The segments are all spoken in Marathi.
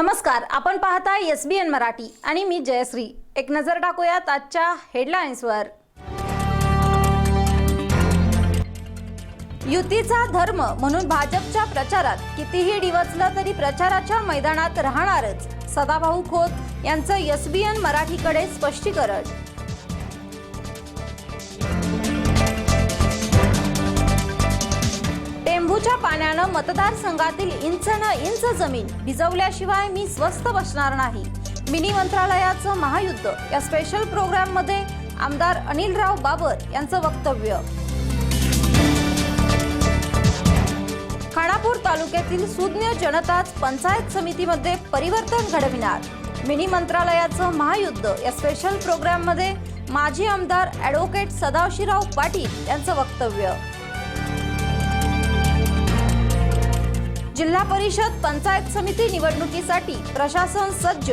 नमस्कार आपण पाहताय एस बी एन मराठी आणि मी जयश्री. एक नजर टाकूयात आजच्या हेडलाईन्सवर. युतीचा धर्म म्हणून भाजपच्या प्रचारात कितीही डिवचलं तरी प्रचाराच्या मैदानात राहणारच सदाभाऊ खोत यांचं एस बी एन मराठीकडे स्पष्टीकरण. टेंभूच्या मतदारसंघातील इंच न इंच जमीन भिजवल्याशिवाय मी स्वस्थ बसणार नाही. मिनी मंत्रालयाचं महायुद्ध या स्पेशल प्रोग्राममध्ये आमदार अनिलराव बाबर यांचं वक्तव्य. खानापूर तालुक्यातील सुज्ञ जनताच पंचायत समितीमध्ये परिवर्तन घडविणार. मिनी मंत्रालयाचं महायुद्ध या स्पेशल प्रोग्राममध्ये माजी आमदार ॲडव्होकेट सदाशिवराव पाटील यांचं वक्तव्य. जिल्हा परिषद पंचायत समिती निवडणुकीसाठी प्रशासन सज्ज.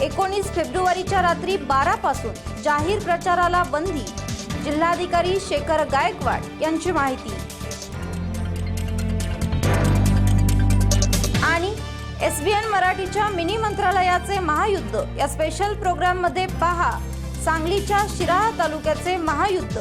एकोणीस फेब्रुवारीच्या रात्री बारा पासून जाहीर प्रचाराला बंदी. जिल्हाधिकारी शेखर गायकवाड यांची माहिती. आणि एस बी एन मराठीच्या मिनी मंत्रालयाचे महायुद्ध या स्पेशल प्रोग्राममध्ये पहा. सांगलीच्या शिराळा तालुक्याचे महायुद्ध.